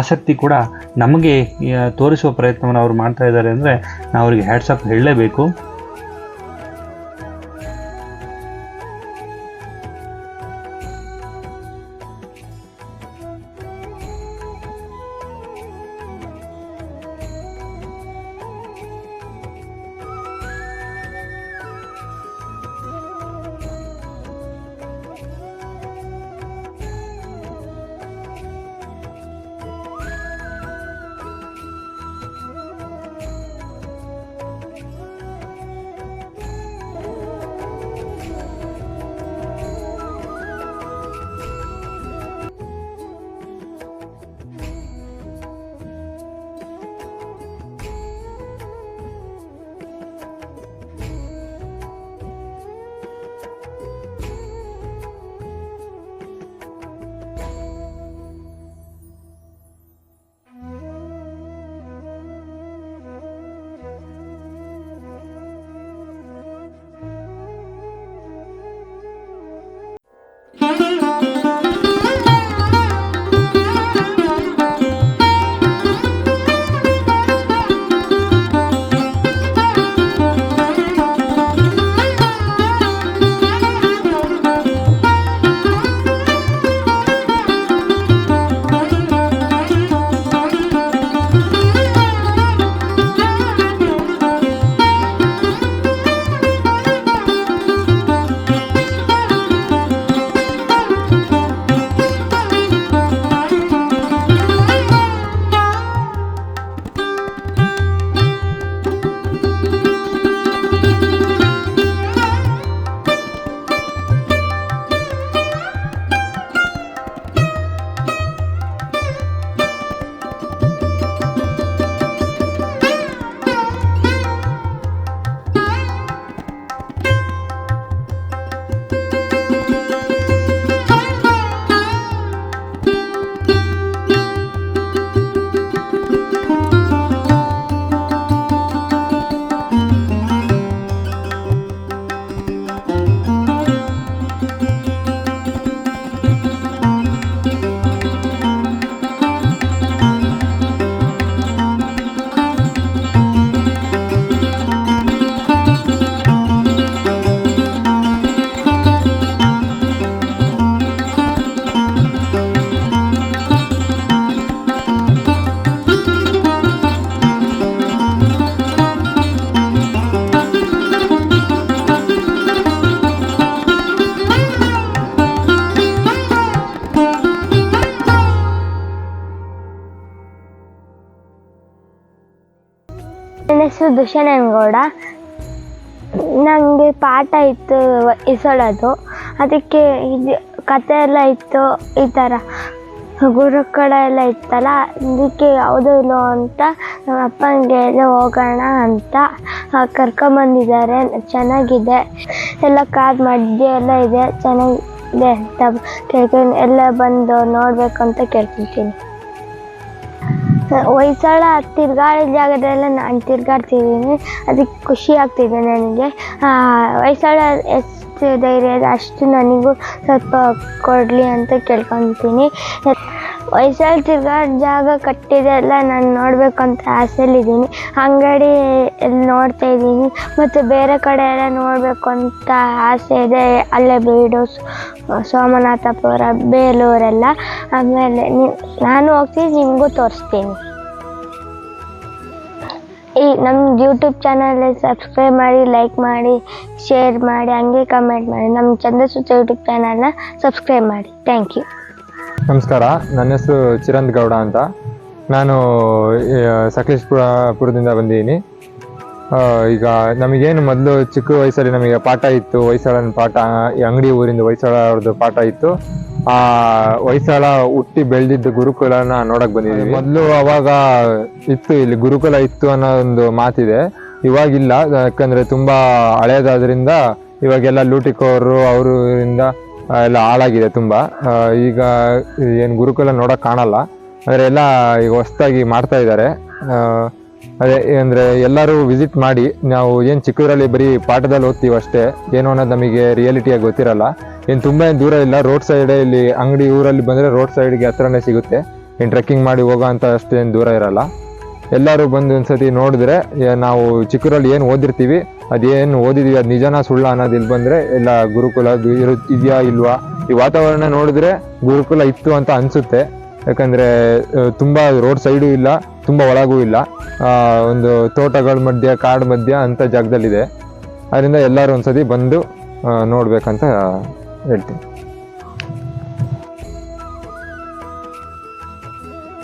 ಆಸಕ್ತಿ ಕೂಡ ನಮಗೆ ತೋರಿಸುವ ಪ್ರಯತ್ನವನ್ನು ಅವರು ಮಾಡ್ತಾ ಇದ್ದಾರೆ ಅಂದರೆ ನಾವು ಅವರಿಗೆ ಹ್ಯಾಟ್ಸಪ್ ಹೇಳಲೇಬೇಕು. ಹೆಸರು ದುಷ್ಯನಗೌಡ ನನಗೆ ಪಾಠ ಇತ್ತು ಇಸಳೋದು. ಅದಕ್ಕೆ ಇದು ಕತೆ ಎಲ್ಲ ಇತ್ತು ಈ ಥರ. ಗುರುಕಳ ಎಲ್ಲ ಇತ್ತಲ್ಲ, ಅದಕ್ಕೆ ಯಾವುದೂ ಇಲ್ಲ ಅಂತ ನಮ್ಮ ಅಪ್ಪನಿಗೆ ಎಲ್ಲ ಹೋಗೋಣ ಅಂತ ಕರ್ಕೊಂಬಂದಿದ್ದಾರೆ ಚೆನ್ನಾಗಿದೆ. ಎಲ್ಲ ಕಾರ್ ಮಧ್ಯೆ ಎಲ್ಲ ಇದೆ. ಚೆನ್ನಾಗಿದೆ ಅಂತ ಕೇಳ್ಕೊಂಡು ಎಲ್ಲ ಬಂದು ನೋಡಬೇಕು ಅಂತ ಕೇಳ್ಕೊತೀನಿ. ಹೊಯ್ಸಳ ತಿರ್ಗಾಡ ಜಾಗದಲ್ಲ ನಾನು ತಿರ್ಗಾಡ್ತಿದ್ದೀನಿ. ಅದಕ್ಕೆ ಖುಷಿ ಆಗ್ತಿದೆ ನನಗೆ. ಹೊಯ್ಸಳ ಎಷ್ಟು ಧೈರ್ಯ ಅಷ್ಟು ನನಗೂ ಸ್ವಲ್ಪ ಕೊಡಲಿ ಅಂತ ಕೇಳ್ಕೊತೀನಿ. ವಯಸ್ಸಲ್ಲಿ ತಿರ್ಗಾಡ ಜಾಗ ಕಟ್ಟಿದೆ ಎಲ್ಲ ನಾನು ನೋಡಬೇಕು ಅಂತ ಆಸೆಯಲ್ಲಿದ್ದೀನಿ. ಅಂಗಡಿ ಎಲ್ಲಿ ನೋಡ್ತಾ ಇದ್ದೀನಿ. ಮತ್ತು ಬೇರೆ ಕಡೆ ಎಲ್ಲ ನೋಡಬೇಕು ಅಂತ ಆಸೆ ಇದೆ. ಅಲ್ಲೇ ಬೀಡು ಸೋಮನಾಥಪುರ, ಬೇಲೂರೆಲ್ಲ. ಆಮೇಲೆ ನಾನು ಹೋಗ್ತೀನಿ ನಿಮಗೂ ತೋರಿಸ್ತೀನಿ. ಈ ನಮ್ಮ ಯೂಟ್ಯೂಬ್ ಚಾನಲ್ ಸಬ್ಸ್ಕ್ರೈಬ್ ಮಾಡಿ ಲೈಕ್ ಮಾಡಿ ಶೇರ್ ಮಾಡಿ, ಹಂಗೆ ಕಮೆಂಟ್ ಮಾಡಿ ನಮ್ಮ ಚಂದ್ರಸೂಚ ಯೂಟ್ಯೂಬ್ ಚಾನಲ್ನ ಸಬ್ಸ್ಕ್ರೈಬ್ ಮಾಡಿ. ಥ್ಯಾಂಕ್ ಯು ನಮಸ್ಕಾರ, ನನ್ನ ಹೆಸರು ಚಿರಂತ್ ಗೌಡ ಅಂತ. ನಾನು ಸಕಲೇಶ್ಪುರ, ಪುರದಿಂದ ಬಂದಿದ್ದೀನಿ. ಈಗ ನಮಗೇನು ಮೊದಲು ಚಿಕ್ಕ ವಯಸ್ಸಲ್ಲಿ ನಮಗೆ ಪಾಠ ಇತ್ತು, ಹೊಯ್ಸಳನ ಪಾಠ, ಈ ಅಂಗಡಿ ಊರಿಂದ ಹೊಯ್ಸಳ ಪಾಠ ಇತ್ತು. ಆ ಹೊಯ್ಸಳ ಹುಟ್ಟಿ ಬೆಳೆದಿದ್ದ ಗುರುಕುಲನ ನೋಡಕ್ ಬಂದಿದ್ದೀವಿ ಮೊದಲು ಅವಾಗ ಇತ್ತು ಇಲ್ಲಿ ಗುರುಕುಲ ಇತ್ತು ಅನ್ನೋ ಒಂದು ಮಾತಿದೆ. ಇವಾಗಿಲ್ಲ ಯಾಕಂದ್ರೆ ತುಂಬಾ ಹಳೇದಾದ್ರಿಂದ ಇವಾಗೆಲ್ಲ ಲೂಟಿಕೋರು ಅವರು ಇಂದ ಎಲ್ಲ ಹಾಳಾಗಿದೆ ತುಂಬಾ. ಈಗ ಏನು ಗುರುಕುಲ ನೋಡಕ್ ಕಾಣಲ್ಲ. ಅಂದ್ರೆ ಎಲ್ಲ ಈಗ ಹೊಸದಾಗಿ ಮಾಡ್ತಾ ಇದ್ದಾರೆ. ಅದೇ, ಅಂದ್ರೆ ಎಲ್ಲರೂ ವಿಸಿಟ್ ಮಾಡಿ, ನಾವು ಏನು ಚಿಕ್ಕದ್ರಲ್ಲಿ ಬರೀ ಪಾಠದಲ್ಲಿ ಓದ್ತೀವಿ ಅಷ್ಟೇ, ಏನೋ ಅನ್ನೋದು ನಮಗೆ ರಿಯಾಲಿಟಿಯಾಗಿ ಗೊತ್ತಿರಲ್ಲ. ಏನು ತುಂಬ ಏನು ದೂರ ಇಲ್ಲ ರೋಡ್ ಸೈಡೇ ಇಲ್ಲಿ ಅಂಗಡಿ ಊರಲ್ಲಿ ಬಂದರೆ ರೋಡ್ ಸೈಡ್ಗೆ ಹತ್ರನೇ ಸಿಗುತ್ತೆ. ಏನು ಟ್ರೆಕ್ಕಿಂಗ್ ಮಾಡಿ ಹೋಗೋ ಅಂತ ಅಷ್ಟೇನು ದೂರ ಇರಲ್ಲ. ಎಲ್ಲರೂ ಬಂದು ಒಂದ್ಸತಿ ನೋಡಿದ್ರೆ ನಾವು ಚಿಕ್ಕರಲ್ಲಿ ಏನು ಓದಿರ್ತೀವಿ, ಅದೇನು ಓದಿದೀವಿ, ಅದು ನಿಜನಾ ಸುಳ್ಳ ಅನ್ನೋದು ಇಲ್ಲಿ ಬಂದ್ರೆ ಎಲ್ಲ ಗುರುಕುಲ ಇರು- ಇದೆಯಾ ಇಲ್ವಾ? ಈ ವಾತಾವರಣ ನೋಡಿದ್ರೆ ಗುರುಕುಲ ಇತ್ತು ಅಂತ ಅನ್ಸುತ್ತೆ. ಯಾಕಂದ್ರೆ ತುಂಬ ರೋಡ್ ಸೈಡೂ ಇಲ್ಲ, ತುಂಬ ಒಳಗೂ ಇಲ್ಲ. ಒಂದು ತೋಟಗಳ ಮಧ್ಯ, ಕಾಡು ಮಧ್ಯ ಅಂಥ ಜಾಗದಲ್ಲಿದೆ. ಅದರಿಂದ ಎಲ್ಲರೂ ಒಂದ್ಸತಿ ಬಂದು ನೋಡಬೇಕಂತ ನೋಡ್ಬೇಕಂತ ಹೇಳ್ತೀನಿ.